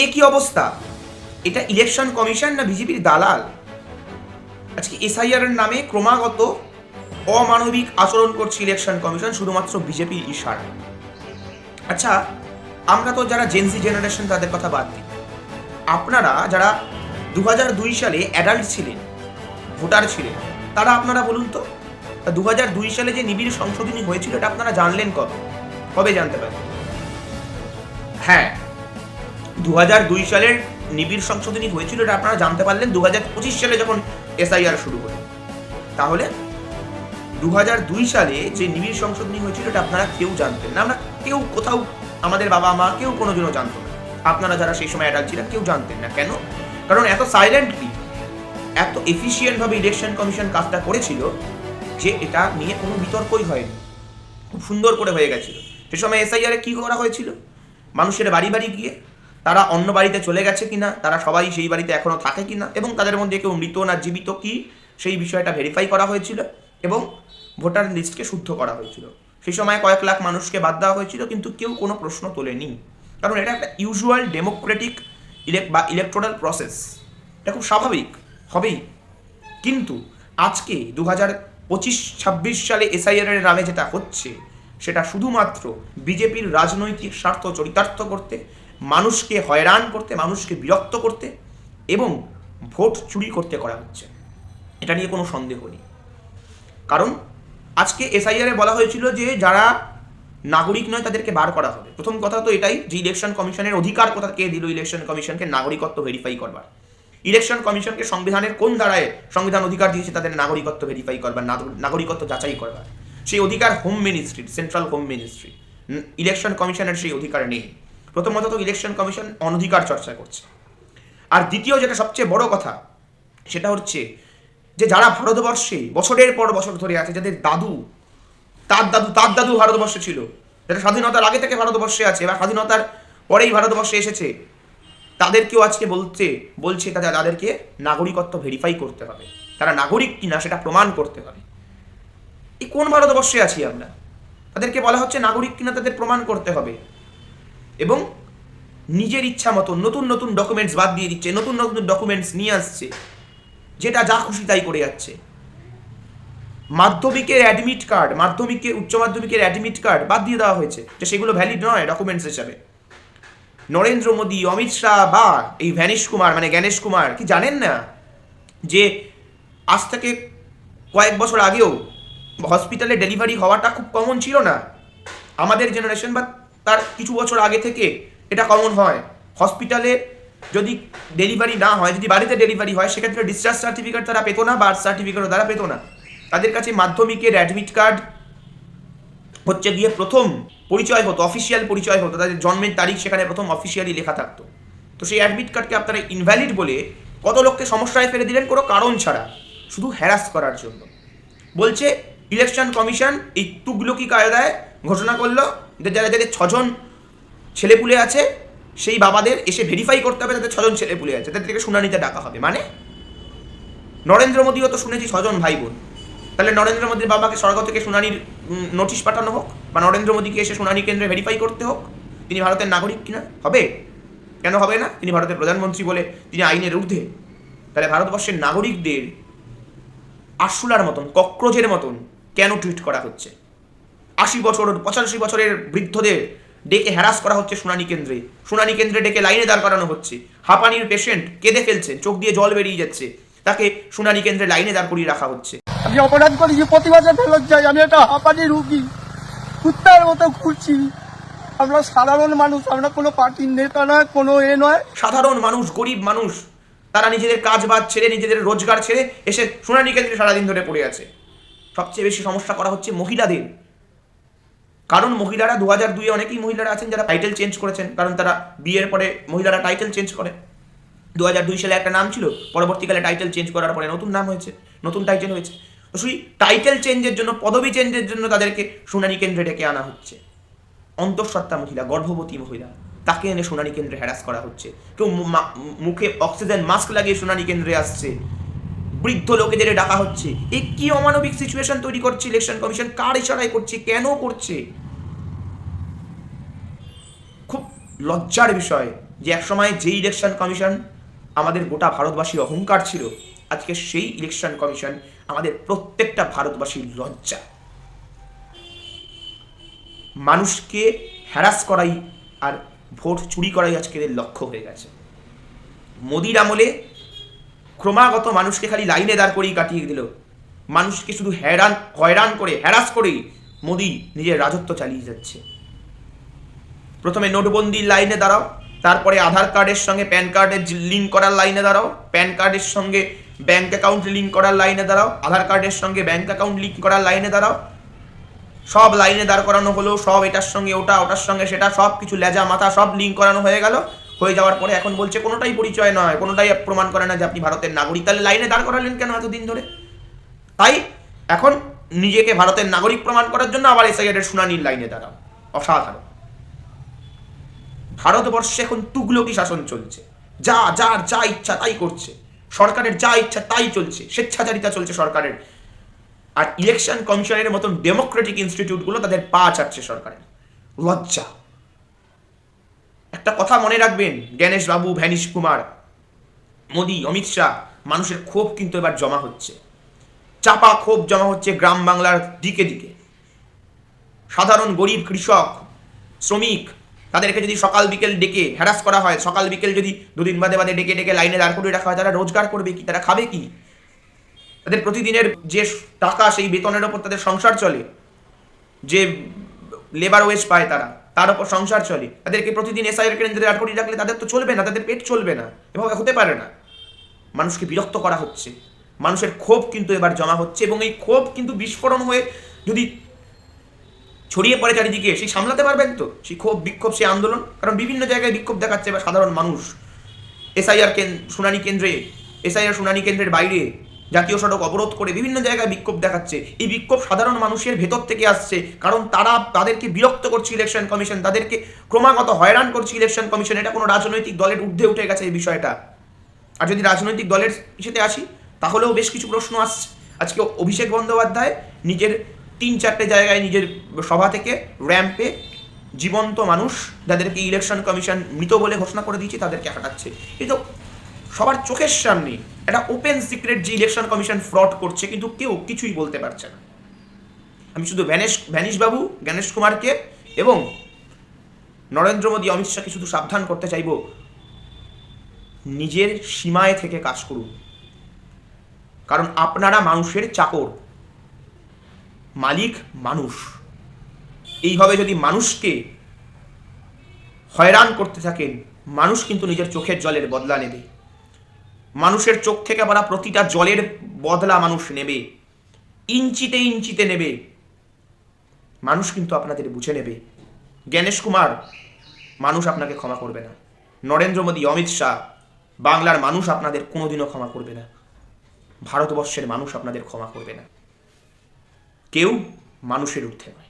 এ কি অবস্থা? এটা ইলেকশন কমিশন না বিজেপির দালাল? আজকে এসআইআর নামে ক্রমাগত অমানবিক আচরণ করছে ইলেকশন কমিশন শুধুমাত্র বিজেপির ইশারা। আচ্ছা আমরা তো যারা জেনজি জেনারেশন তাদের কথা বাদ দিই। আপনারা যারা দু সালে অ্যাডাল্ট ছিলেন ভোটার ছিলেন, তারা আপনারা বলুন তো দু হাজার দুই সালে যে নিবিড় সংশোধনী হয়েছিল, এটা আপনারা জানলেন কবে? কবে জানতে পারেন হ্যাঁ দু সালের নিবিড় সংশোধনী হয়েছিল, এটা আপনারা জানতে পারলেন। দু সালে যখন এসআইআর শুরু হলো। তাহলে দু সালে যে নিবিড় সংশোধনী হয়েছিল, এটা আপনারা কেউ জানতেন না। আমরা কেউ কোথাও আমাদের বাবা মা কেউ কোনোদিনও জানতো না। আপনারা যারা সেই সময় অ্যাডাল্ট ছিলেন, কেউ জানতেন না। কেন? কারণ এত সাইলেন্টলি এত এফিসিয়েন্টভাবে ইলেকশন কমিশন কাজটা করেছিল যে এটা নিয়ে কোনো বিতর্কই হয়নি। খুব সুন্দর করে হয়ে গেছিল। সে সময় এসআইআরে কী করা হয়েছিল? মানুষের বাড়ি বাড়ি গিয়ে তারা অন্য বাড়িতে চলে গেছে কিনা, তারা সবাই সেই বাড়িতে এখনও থাকে কিনা, এবং তাদের মধ্যে কেউ মৃত না জীবিত কি, সেই বিষয়টা ভেরিফাই করা হয়েছিল, এবং ভোটার লিস্টকে শুদ্ধ করা হয়েছিল। সেই সময় কয়েক লাখ মানুষকে বাদ দেওয়া হয়েছিল, কিন্তু কেউ কোনো প্রশ্ন তোলেনি। কারণ এটা একটা ইউজুয়াল ডেমোক্রেটিক ইলেক বা ইলেকট্রাল প্রসেস এটা খুব স্বাভাবিক, হবেই। কিন্তু আজকে দু হাজার পঁচিশ ছাব্বিশ সালে এসআইআর এর নামে যেটা হচ্ছে, সেটা শুধুমাত্র বিজেপির রাজনৈতিক স্বার্থ চরিতার্থ করতে মানুষকে হয়রান করতে, মানুষকে বিরক্ত করতে এবং ভোট চুরি করতে করা হচ্ছে। এটা নিয়ে কোনো সন্দেহ নেই। কারণ আজকে এসআইআর বলা হয়েছিল যে যারা নাগরিক নয় তাদেরকে বার করা হবে। প্রথম কথা তো এটাই যে ইলেকশন কমিশনের অধিকার কোথা কে দিল ইলেকশন কমিশনকে নাগরিকত্ব ভেরিফাই করবার। ইলেকশন কমিশনকে সংবিধানের কোন ধারায় সংবিধান অধিকার দিয়েছে তাদের নাগরিকত্ব ভেরিফাই করবার, নাগ- নাগরিকত্ব যাচাই করবার। সেই অধিকার হোম মিনিস্ট্রির সেন্ট্রাল হোম মিনিস্ট্রি ইলেকশন কমিশনের সেই অধিকার নেই। প্রথমত তো ইলেকশন কমিশন অনধিকার চর্চা করছে। আর দ্বিতীয় যেটা সবচেয়ে বড় কথা, সেটা হচ্ছে যে যারা ভারতবর্ষে বছরের পর বছর ধরে আছে, যাদের দাদু, তার দাদু তার দাদু ভারতবর্ষে ছিল, যারা স্বাধীনতার আগে থেকে ভারতবর্ষে আছে বা স্বাধীনতার পরেই ভারতবর্ষে এসেছে, তাদেরকেও আজকে বলতে বলছে তাদের, তাদেরকে নাগরিকত্ব ভেরিফাই করতে হবে। তারা নাগরিক কিনা সেটা প্রমাণ করতে হবে। এই কোন ভারতবর্ষে আছি আমরা? তাদেরকে বলা হচ্ছে নাগরিক কিনা তাদের প্রমাণ করতে হবে। এবং নিজের ইচ্ছা মতো নতুন নতুন ডকুমেন্টস বাদ দিয়ে দিচ্ছে, নতুন নতুন ডকুমেন্টস নিয়ে আসছে, যেটা যা খুশি তাই করে যাচ্ছে। মাধ্যমিকের অ্যাডমিট কার্ড মাধ্যমিকের উচ্চ মাধ্যমিকের অ্যাডমিট কার্ড বাদ দিয়ে দেওয়া হয়েছে, যে সেগুলো ভ্যালিড নয় ডকুমেন্টস হিসাবে। নরেন্দ্র মোদী, অমিত শাহ বা এই ভ্যানিশ কুমার মানে জ্ঞানেশ কুমার, কি জানেন না? যে আজ থেকে কয়েক বছর আগেও হসপিটালে ডেলিভারি হওয়াটা খুব কমন ছিল না। আমাদের জেনারেশন বা তার কিছু বছর আগে থেকে এটা কমন হয়। হসপিটালে যদি ডেলিভারি না হয়, যদি বাড়িতে ডেলিভারি হয়, সেক্ষেত্রে ডিসচার্জ সার্টিফিকেট তারা পেতো না বার্থ সার্টিফিকেটও তারা পেতো না। তাদের কাছে মাধ্যমিকের অ্যাডমিট কার্ড হচ্ছে গিয়ে প্রথম পরিচয় হতো অফিসিয়াল পরিচয় হতো। তাদের জন্মের তারিখ সেখানে প্রথম অফিসিয়ালি লেখা থাকতো। তো সেই অ্যাডমিট কার্ডকে আপনারা ইনভ্যালিড বলে কত লোককে সমস্যায় ফেলে দিলেন? কোনো কারণ ছাড়া। শুধু হ্যারাস করার জন্য। বলছে ইলেকশন কমিশন এই তুগলকি কায়দায় ঘোষণা করল যে যারা যাদের ছজন ছেলেপুলে আছে, সেই বাবাদের এসে ভেরিফাই করতে হবে তাদের ছজন ছেলেপুলে আছে। তাদেরকে শুনানিতে ডাকা হবে। মানে? নরেন্দ্র মোদীও তো শুনেছি ছজন ভাই বোন তাহলে নরেন্দ্র মোদীর বাবাকে স্বর্গ থেকে শুনানির নোটিশ পাঠানো হোক বা নরেন্দ্র মোদীকে এসে শুনানি কেন্দ্রে ভেরিফাই করতে হোক, তিনি ভারতের নাগরিক কিনা? হবে? কেন হবে না? তিনি ভারতের প্রধানমন্ত্রী বলে তিনি আইনের ঊর্ধ্বে। তাহলে ভারতবর্ষের নাগরিকদের আশুলার মতন, কক্রোচের মতন কেন টুইট করা হচ্ছে? আশি বছর পঁচাশি বছরের বৃদ্ধদের ডেকে হ্যারাস করা হচ্ছে শুনানি কেন্দ্রে। শুনানি কেন্দ্রে ডেকে লাইনে দাঁড় করানো হচ্ছে। হাঁপানির পেশেন্ট কেঁদে ফেলছে চোখ দিয়ে জল বেরিয়ে যাচ্ছে। তাকে শুনানি কেন্দ্রে লাইনে দাঁড় করিয়ে রাখা হচ্ছে। আমি অপরাধ করেছি প্রতি বছর ফেরত যাই আমি একটা হাঁপানি রুগী। কুত্তার মতো ঘুরছি। আমরা সাধারণ মানুষ আমরা কোনো পার্টির নেতা নয় কোনো এ নয়। সাধারণ মানুষ গরিব মানুষ তারা নিজেদের কাজ বাজ ছেড়ে নিজেদের রোজগার ছেড়ে এসে শুনানি কেন্দ্রে সারাদিন ধরে পড়ে আছে। সবচেয়ে বেশি সমস্যা করা হচ্ছে মহিলাদের। কারণ মহিলারা দু হাজার দুইয়ে অনেকেই মহিলারা আছেন যারা টাইটেল চেঞ্জ করেছেন, কারণ তারা বিয়ের পরে মহিলারা টাইটেল চেঞ্জ করে। দু হাজার দুই সালে একটা নাম ছিল, পরবর্তীকালে টাইটেল চেঞ্জ করার পরে নতুন নাম হয়েছে, নতুন টাইটেল হয়েছে। তো সেই টাইটেল চেঞ্জের জন্য, পদবি চেঞ্জের জন্য তাদেরকে শুনানি কেন্দ্রে ডেকে আনা হচ্ছে। অন্তঃসত্ত্বা মহিলা, গর্ভবতী মহিলা, তাকে এনে শুনানি কেন্দ্রে হ্যারাস করা হচ্ছে। কেউ মুখে অক্সিজেন মাস্ক লাগিয়ে শুনানি কেন্দ্রে আসছে। বৃদ্ধ লোকেদের ডাকা হচ্ছে। এ কি অমানবিক সিচুয়েশন তৈরি করছে? ইলেকশন কমিশন কার ইশারায় করছে? কেন করছে? খুব লজ্জার বিষয় যে একসময় যে ইলেকশন কমিশন আমাদের গোটা ভারতবাসীর অহংকার ছিল, আজকে সেই ইলেকশন কমিশন আমাদের প্রত্যেকটা ভারতবাসীর লজ্জা। মানুষকে হ্যারাস করাই আর ভোট চুরি করাই আজকে এদের লক্ষ্য হয়ে গেছে। মোদির আমলে ক্রমাগত মানুষকে খালি লাইনে দাঁড় করেই কাটিয়ে দিল। মানুষকে শুধু হয়রান হয়রান করে, হ্যারাস করেই মোদি নিজের রাজত্ব চালিয়ে যাচ্ছে। প্রথমে নোটবন্দির লাইনে দাঁড়াও, তারপরে আধার কার্ডের সঙ্গে প্যান কার্ডের লিঙ্ক করার লাইনে দাঁড়াও, প্যান কার্ডের সঙ্গে ব্যাংক অ্যাকাউন্ট লিঙ্ক করার লাইনে দাঁড়াও, আধার কার্ডের সঙ্গে ব্যাংক অ্যাকাউন্ট লিঙ্ক করার লাইনে দাঁড়াও। সব লাইনে দাঁড় করানো হলো, সব এটার সঙ্গে ওটা, ওটার সঙ্গে সেটা সব কিছু লেজা মাথা সব লিঙ্ক করানো হয়ে গেল। হয়ে যাওয়ার পরে এখন বলছে কোনোটাই পরিচয় নয়, কোনোটাই প্রমাণ করে না যে আপনি ভারতের নাগরিক। তাহলে লাইনে দাঁড় করালেন কেন এতদিন ধরে? তাই এখন নিজেকে ভারতের নাগরিক প্রমাণ করার জন্য আবার এসআইআর এর শুনানির লাইনে দাঁড়াও। অসাধারণ। ভারতবর্ষে এখন তুগলকি শাসন চলছে। যা, যার যা ইচ্ছা তাই করছে। সরকারের যা ইচ্ছা তাই চলছে। স্বেচ্ছাচারিতা চলছে সরকারের। আর ইলেকশন কমিশনের মতন ডেমোক্রেটিক ইনস্টিটিউটগুলো তাদের পা চাচ্ছে সরকারের। লজ্জা। একটা কথা মনে রাখবেন, জ্ঞানেশ বাবু, ভ্যানিশ কুমার, মোদি, অমিত শাহ, মানুষের ক্ষোভ কিন্তু এবার জমা হচ্ছে। চাপা ক্ষোভ জমা হচ্ছে গ্রাম বাংলার দিকে দিকে। সাধারণ গরিব কৃষক, শ্রমিক, তাদেরকে যদি সকাল বিকেল ডেকে হ্যারাস করা হয়, সকাল বিকেল যদি দুদিন বাদে বাদে ডেকে ডেকে লাইনে দাঁড় করে রাখা হয়, তারা রোজগার করবে কি, তারা খাবে কি? তাদের প্রতিদিনের যে টাকা, সেই বেতনের ওপর তাদের সংসার চলে, যে লেবার ওয়েজ পায় তারা। তার উপর সংসার চলে। তাদেরকে প্রতিদিন এসআইয়ের কেন্দ্রে দাঁড় করিয়ে রাখলে তাদের তো চলবে না, তাদের পেট চলবে না, এভাবে হতে পারে না। মানুষকে বিরক্ত করা হচ্ছে। মানুষের ক্ষোভ কিন্তু এবার জমা হচ্ছে এবং এই ক্ষোভ কিন্তু বিস্ফোরণ হয়ে যদি ছড়িয়ে পড়ে চারিদিকে, সেই সামলাতে পারবেন তো? সেই ক্ষোভ, বিক্ষোভ, সেই আন্দোলন? কারণ বিভিন্ন জায়গায় বিক্ষোভ দেখাচ্ছে এবার সাধারণ মানুষ। এসআইআর শুনানি কেন্দ্রে এসআইআর শুনানি কেন্দ্রের বাইরে জাতীয় সড়ক অবরোধ করে বিভিন্ন জায়গায় বিক্ষোভ দেখাচ্ছে। এই বিক্ষোভ সাধারণ মানুষের ভেতর থেকে আসছে। কারণ তারা তাদেরকে বিরক্ত করছে ইলেকশন কমিশন তাদেরকে ক্রমাগত হয়রান করছে ইলেকশন কমিশন এটা কোনো রাজনৈতিক দলের ঊর্ধ্বে উঠে গেছে এই বিষয়টা। আর যদি রাজনৈতিক দলের ইসেতে আসি, তাহলেও বেশ কিছু প্রশ্ন আসছে। আজকে অভিষেক বন্দ্যোপাধ্যায় নিজের তিন চারটে জায়গায় নিজের সভা থেকে র্যাম্পে জীবন্ত মানুষ, যাদেরকে ইলেকশন কমিশন মৃত বলে ঘোষণা করে দিয়েছে, তাদেরকে হাঁটাচ্ছে। এই তো সবার চোখের সামনে একটা ওপেন সিক্রেট যে ইলেকশন কমিশন ফ্রড করছে কিন্তু কেউ কিছুই বলতে পারছে না। আমি শুধু ভ্যানেশ ভ্যানিশ বাবু, জ্ঞানেশ কুমারকে এবং নরেন্দ্র মোদী, অমিত শাহকে শুধু সাবধান করতে চাইব। নিজের সীমায় থেকে কাজ করুন। কারণ আপনারা মানুষের চাকর। মালিক মানুষ। এইভাবে যদি মানুষকে হয়রান করতে থাকেন, মানুষ কিন্তু নিজের চোখের জলের বদলা নেবে। মানুষের চোখ থেকে পড়া প্রতিটা জলের বদলা মানুষ নেবে। ইঞ্চিতে ইঞ্চিতে নেবে। মানুষ কিন্তু আপনাদের বুঝে নেবে। জ্ঞানেশ কুমার, মানুষ আপনাকে ক্ষমা করবে না। নরেন্দ্র মোদী, অমিত শাহ, বাংলার মানুষ আপনাদের কোনোদিনও ক্ষমা করবে না। ভারতবর্ষের মানুষ আপনাদের ক্ষমা করবে না। কেউ মানুষের ঊর্ধ্বে